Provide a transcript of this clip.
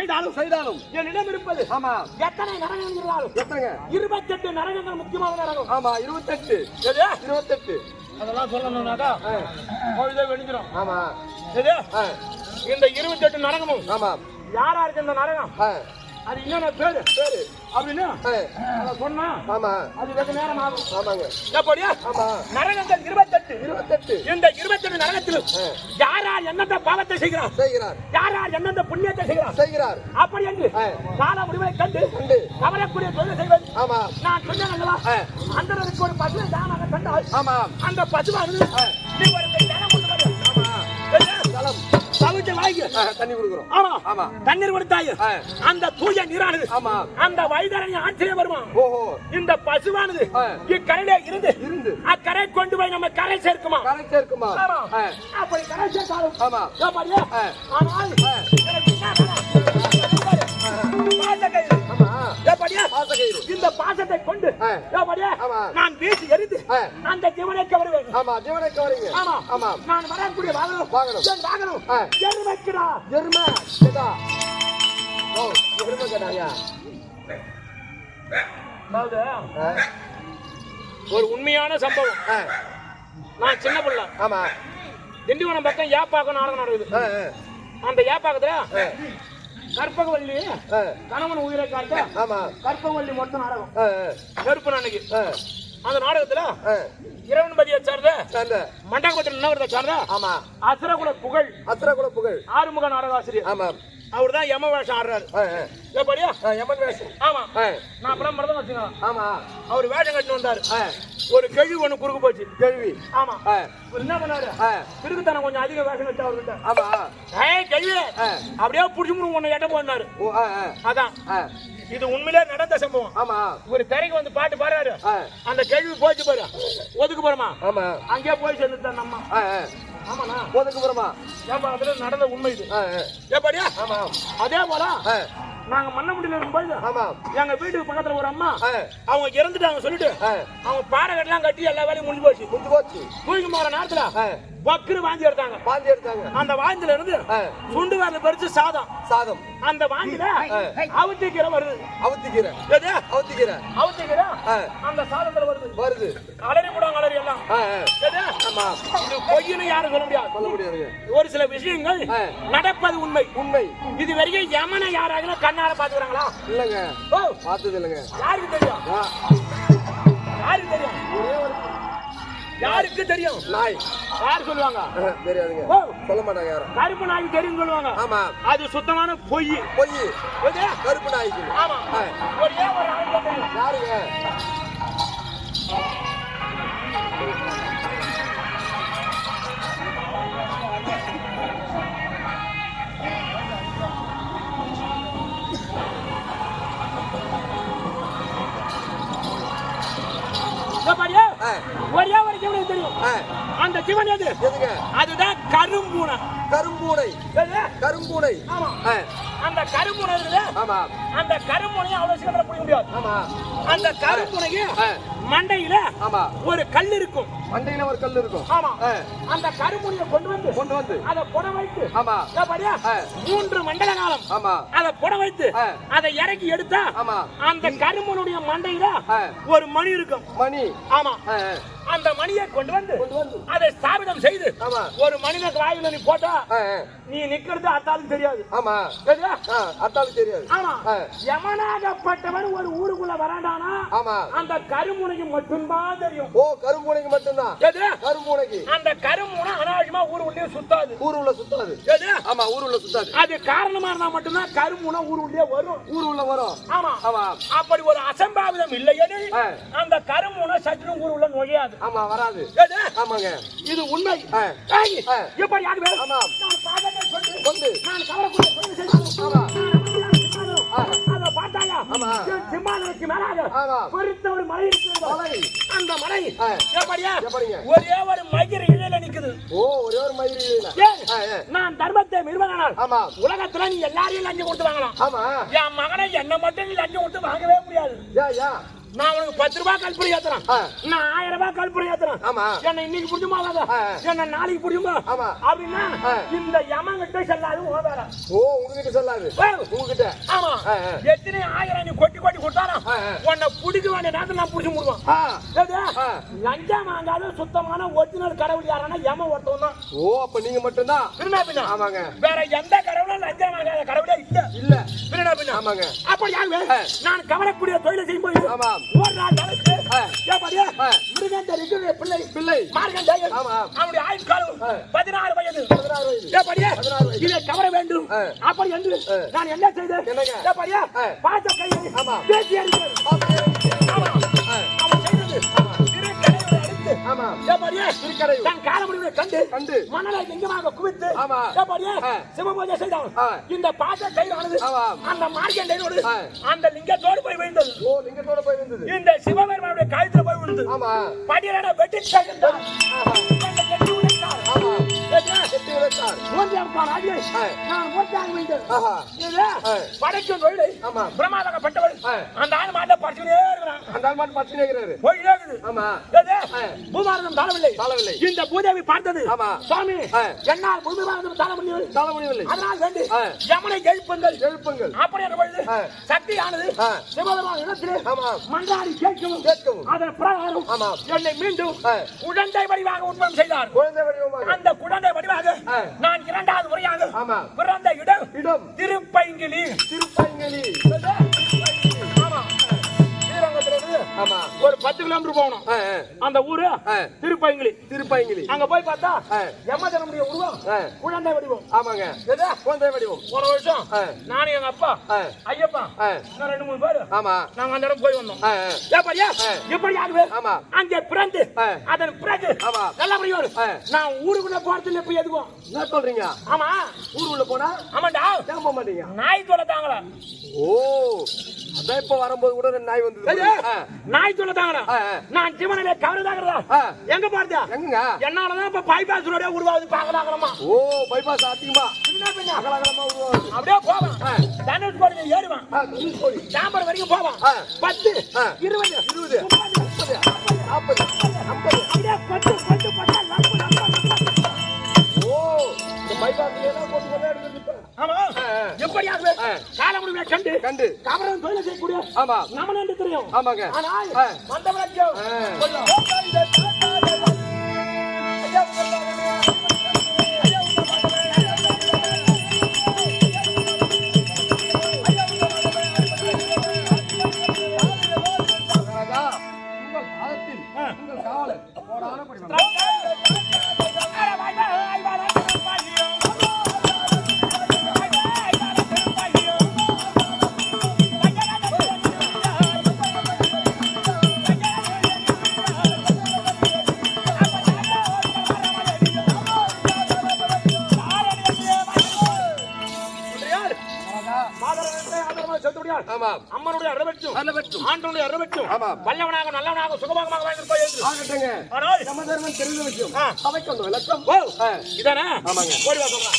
செய்தாலும் செய்தாலும். என்னிடம் இருப்பது ஆமா. எத்தனை நரகங்கள் இருந்தாலும் எத்தனைங்க இருபத்தெட்டு நரகங்கள் முக்கியமான நரகம். ஆமா இருபத்தெட்டு. இருபத்தெட்டு. அதெல்லாம் சொல்லணும்னாக்கா பொழுதே வெடிஞ்சிடும் ஆமா. இந்த இருபத்தெட்டு நரகமும் ஆமாம் யாரா இருக்கு இந்த நரகம்? அது என்னென்ன பேரு? சரி அப்படின்னு சொன்னா ஆமா. அது வெகு நேரம் ஆகும் ஆமாங்க எப்படியா ஆமா. நரகங்கள் இருபத்தெட்டு. இருபத்தெட்டு. இந்த இருபத்தெட்டு நரகத்திலும் யாரார் எந்தெந்த பாவத்தை செய்கிறார்? செய்கிறார். யாரார் எந்தெந்த புண்ணியத்தை செய்கிறார்? செய்கிறார். அப்படி என்று. கால முடிவை கண்டு. கவரக்கூடிய தொழிலை செய்வது. ஆமா. நான் சொன்னேன். அந்தனருக்கு ஒரு பசுவை தானாக கண்டால் ஆமாம் அந்த பசுவானது வாங்கி. ஆ, தண்ணி கொடுக்குறோம். ஆமா. ஆமா. தண்ணீர் கொடுத்தாய். அந்த தூய நீரானது ஆமா. அந்த வைதரணி ஆட்சியே வருமா ஓஹோ. இந்த பசுவானது. இக்கரையிலே இருந்து இருந்து. அக்கரை கொண்டு போய் நம்ம கரை சேர்க்குமா? ஆமா. ஆ, அப்படி கரை சேர்த்தாலும் ஆமா. எப்படியா? நான் வீசி எரிந்து. அந்த ஜீவனை கவருவேன். ஆமா ஜீவனை கவரிங்க. ஆமா ஆமா. நான் வரக்கூடிய வாகனம் வாகனம். என் வாகனம். எருமைக்குடா. எருமை கேட்டா ஓ எருமை ஆ, ஒரு உண்மையான சம்பவம். நான் சின்ன பிள்ளை. ஆமா. திண்டிவனம் பக்கம் ஏப்பாக்கம் நாடகம் நடக்குது. அந்த ஏப்பாக்கத்துல கற்பகவல்லி கணவன் உயிரை காட்ட ஆமா. கற்பகவல்லி மொத்தம் நாடகம். கருப்பு அன்னைக்கு அந்த நாடகத்துல ஆ, இறைவன்பதியை சார்ந்த அந்த மண்டபத்தில் நின்னவரத்தை சார்ந்த ஆமா. அசுரகுல புகழ் அத்திரகுல புகழ். ஆறுமுக நாடகாசிரியர். ஆமா அவர் தான் யம வேஷம் ஆடுறாரு எப்படியா? யமன் வேஷம் ஆமா. நான் படம் படம் வச்சுங்க ஆமா. அவர் வேஷம் கட்டிட்டு வந்தாரு. ஒரு கேள்வி ஒண்ணு குறுக்கு போச்சு. கேள்வி ஆமா. என்ன பண்ணாரு? திருக்குத்தனம் கொஞ்சம் அதிக வேஷம் வச்சு அவர்கிட்ட. ஆமா. ஏய் கேள்வி. அப்படியே புடிச்சு முடி உன்னை எட்ட போனாரு. அதான். இது உண்மையிலே நடந்த சம்பவம். ஆமா. ஒரு திரைக்கு வந்து பாட்டு பாடுறாரு. அந்த கேள்வி போச்சு பாரு. ஒதுக்கு போறமா? ஆமா. அங்கேயே போய் சேர்ந்துட்டான் நம்ம. ஆ, ஆ, ஆமாண்ணா. போதுக்கு புறமா ஏப்பா அதுல நடந்த உண்மை இது. ஏப்பாடியா? அதே போல நாங்க மண்ணமுடியில இருக்கும்போது எங்க வீட்டுக்கு பக்கத்துல ஒரு அம்மா அவங்க இறந்துட்டாங்க சொல்லிட்டு அவங்க பாறை கட்டெல்லாம் கட்டி எல்லா வேலையும் முடிஞ்சு போச்சு. முடிஞ்சு போச்சு. தூக்கி போற நேரத்துல ஆ, பக்குன்னு வாந்தி எடுத்தாங்க. பாந்தி எடுத்தாங்க. அந்த வாந்தில இருந்து சுண்டு வரல பறிச்சு சாதம். சாதம். அந்த வாந்தில அவுத்திக்கிற வருது. அவுத்திக்கீரை. எது? அவுத்திக்கீரை. அவுத்திக்கிற ஆ, அந்த சாதத்துல வருது. வருது. கலரி கூட கலரி எல்லாம். எது? ஆமா. இது பொய்ன்னு யாரும் சொல்ல முடியாது. சொல்ல முடியாதுங்க ஒரு சில விஷயங்கள். நடப்பது உண்மை. உண்மை. இது வரைக்கும் யமனை யாராவது கண்ணால பாத்துக்கிறாங்களா இல்லைங்க. பார்த்தது இல்லைங்க யாருக்கு தெரியும்? யாருக்கு தெரியும்? ஒரே ஒரு யாருக்கு தெரியும்? நாய். யார் சொல்லுவாங்க? தெரியாதுங்க. சொல்ல மாட்டாங்க யாரும். கருப்பு நாய்க்கு தெரியும் சொல்லுவாங்க. ஆமா. அது சுத்தமான பொய். பொய்? கருப்பு நாய்க்கு. ஆமா. யாருங்க? ஒரே தெரியும். அந்த ஜீவன் எது? அதுதான் கரும்பூனை. கரும்பூனை? கரும்பூனை. அந்த கரும்பூனை ஆமா. அந்த கரும்புனையை அவ்வளவு சீக்கிரம் பிடிக்க முடியாது. ஆமா. அந்த கரும்புனைக்கு ஆ, மண்டையில ஆமா. ஒரு கல் இருக்கும். மண்டையில ஒரு கல் இருக்கும். ஆமா. அந்த கரும்புனையை கொண்டு வந்து கொண்டு வந்து. அதை புட வைத்து ஆமா? ஆ. மூன்று மண்டல காலம் ஆமா. அதை புட வைத்து. அதை இறக்கி எடுத்தா ஆமா. அந்த கரும்புனுடைய மண்டையில ஒரு மணி இருக்கும். மணி. ஆமா. அந்த மணியை கொண்டு வந்து கொண்டு வந்து. அதை ஸ்தாபிதம் செய்து ஒரு மனிதனுக்கு வாயில நீ போட்டா நீ நிக்கிறது அத்தாலும் தெரியாது. ஆமா. சரியா? ஆ, அத்தாளுக்கு தெரியாது. ஆமா. ஆ. யமனாகப்பட்டவன் ஒரு ஊருக்குள்ள வராண்டானா? ஆமா. அந்த கருமுனைக்கு மட்டும்தான் தெரியும். ஓ கரும்பூனைக்கு மட்டும்தான்? எது? கரும்பூனைக்கு அந்த கருமுனை அனாவசியமா ஊர் உள்ளே சுத்தாது. ஊர் உள்ள சுத்தாது. எது? ஆமா ஊர் உள்ள சுத்தாது. அது காரணமா இருந்தா மட்டும்தான் கருமுனை ஊர் உள்ளே வரும். ஊர் உள்ள வரும். ஆமா. ஆமா. அப்படி ஒரு அசம்பாவிதம் இல்லையெனில் ஆ. அந்த கருமுனை சற்று ஊர் உள்ள நுழையாது. ஆமா வராது. எது? ஆமாங்க. இது உண்மை. எப்படி ஆகுது ஆமா. நான் பாதத்தை கொண்டு கொண்டு. நான் கவலைக்குள்ள கொண்டு. ஆமா. அதை. என் சிம்மாசனத்துக்கு மேலாக. பெருத்த ஒரு மலை இருக்கிறது. மலை. அந்த மலை. எப்படியா? ஒரே ஒரு மயிர் இழையில நிக்குது ஓ ஒரே ஆ. நான் தர்மத்தை நிறுவனால் ஆமா உலகத்துல நீ எல்லாரையும் லஞ்சம் கொடுத்து வாங்கலாம் ஆமா என் மகனை என்ன மட்டும் நீ லஞ்சம் கொடுத்து வாங்கவே முடியாது நான் உனக்கு பத்து ரூபாய் கல்புரி ஏத்துறேன். நான் ஆயிரம் ரூபாய் கல்புரி ஏத்துறேன். ஆமா. என்ன இன்னைக்கு ஆகாத ஆ. என்ன நாளைக்கு புடிச்சுமா ஆமா. அப்படின்னா. இந்த யமங்கிட்ட செல்லாது வேற ஓ உங்ககிட்ட சொல்லாது. உங்ககிட்ட. ஆமா. எத்தனை ஆயிரம் நீ கொட்டி கொட்டி கொடுத்தாலும். உன்னை பிடிக்க வேண்டிய நேரத்தில் நான் பிடிச்சி முடுவான். லஞ்சம் வாங்காத சுத்தமான ஒரிஜினல் கடவுள் யாருன்னா யம ஒருத்தவன் தான். ஓ அப்ப நீங்க மட்டும்தான்? பின்ன பின்ன. ஆமாங்க. வேற எந்த கடவுளும் லஞ்சம் வாங்காத கடவுளே இல்ல. இல்ல. பின்ன பின்ன. ஆமாங்க. அப்ப யாரு. நான் கவலைக்கூடிய தொழிலை செய்யும்போது ஆமாம். ஒரு நாள் ஆ. ஏப்பாடியா. மிருகண்டரிக்கு பிள்ளை பிள்ளை மார்கண்டேயன். அவனுடைய ஆயுட்காலம். பதினாறு வயது ஏப்பாடியா. இதை கவர வேண்டும். அப்படி என்று. நான் என்ன செய்தேன்? ஏப்பாடியா. பாச கையை. பேசி கண்டு. மணலை எங்கமாக குவித்து ஆமா. ஏப்பாடியா ஆ. சிவபூஜை செய்தான் ஆ. இந்த பாச ஆமாம். அந்த மார்க்கண்டையோடு ஆ. அந்த லிங்கத்தோடு போய் விழுந்தது ஓ லிங்கத்தோட போய் இருந்தது இந்த சிவபெருமானுடைய கழுத்துல போய் விழுந்தது ஆமா படியலட வெட்டி ஆஹா. அந்த கட்டி உடைத்தார் ஆமா படைக்கும் தொழிலை. அந்த ஆள் மாட்ட இருக்கிறான் அந்த ஆள் இருக்கிறாரு போயிட்டே இருக்குது ஆமா. பூபாரதம் தாழவில்லை தாழவில்லை. இந்த பூதேவி பார்த்தது ஆமா. சுவாமி. என்னால் பூமிபாரதம் தாழ முடியவில்லை தாழ முடியவில்லை அதனால் வேண்டி ஆ. யமனை எழுப்புங்கள் எழுப்புங்கள் அப்படி என்ற பொழுது. சிவபெருமான் இடத்திலே ஆமா. மன்றாடி கேட்கவும் கேட்கவும். அதன் பிரகாரம் ஆமா. என்னை மீண்டும். குழந்தை வடிவாக உண்மம் செய்தார் குழந்தை வடிவமாக அந்த குழந்தை வடிவாக. நான் இரண்டாவது முறையாக. பிறந்த இடம் இடம். திருப்பைங்கிலி. திருப்பங்கலி. ஒரு பத்து கிலோமீட்டர் போகணும். அந்த ஊரு ஆ. திருப்பைங்கிலி திருப்பங்கலி அங்க போய் பார்த்தா ஆ. யமதனுடைய உருவம். குழந்தை வடிவம் ஆமாங்க? குழந்தை வடிவம் போன வருஷம். நானும் எங்க அப்பா. ஐயப்பா ரெண்டு மூணு பேரு ஆமா நாங்க அந்த இடம் போய் வந்தோம் ஆ, ஆ. ஏப்படியா ஆ. எப்படி ஆகுது ஆமா. அங்கே பிறந்து. அதன் பிறகு ஆமா. நல்லபடியா ஆ. நான் ஊருக்குள்ள போறதுல இப்ப எதுவும் என்ன சொல்றீங்க ஆமா ஊர் உள்ள போனா ஆமாண்டா போக மாட்டீங்க நாய் தொலை தாங்களா ஓ அதான் இப்ப வரும்போது கூட நாய் வந்தது ஆ. நாய் ஆ, ஆ. நான் ஜீவனிலே கவலைதாகிறதா ஆ. எங்க பாருதா எங்கங்க? என்னாலதான் இப்ப பைபாஸ் ரோடே உருவாகுது பாக்கலாங்களமா ஓ பைபாஸ் அதிகமா அப்படியே போவான் ஆ. தனுஷ்கோடி ஏறுவான். சாம்பர் வரைக்கும் போவான். பத்து. இருபது இருபது. முப்பது, நாற்பது. ஐம்பது அப்படியே லப்பு லப்பு லப்பு ஓ இந்த பைபாஸ்ல எப்படியாவது ஆ. காலமுடிவை கண்டு. கண்டு. கவரம் தொழில் செய்யக்கூடிய ஆமா. நமன் என்று தெரியும். ஆமாங்க. ஆனால் ஆ. ஆமாம். அம்மனுடைய அறவெற்றும் நல்ல வெற்றும் ஆண்டனுடைய அறவெற்றும் ஆமாம். வல்லவனாக நல்லவனாக சுகமாக வாழ்ந்திருப்பாய் என்று ஆகட்டுங்க. ஆனால் சமதர்மன் தெரிந்த ஆ. அவைக்கு அந்த விளக்கம். இதானே? ஆமாங்க. ஓடி வா சொல்றேன்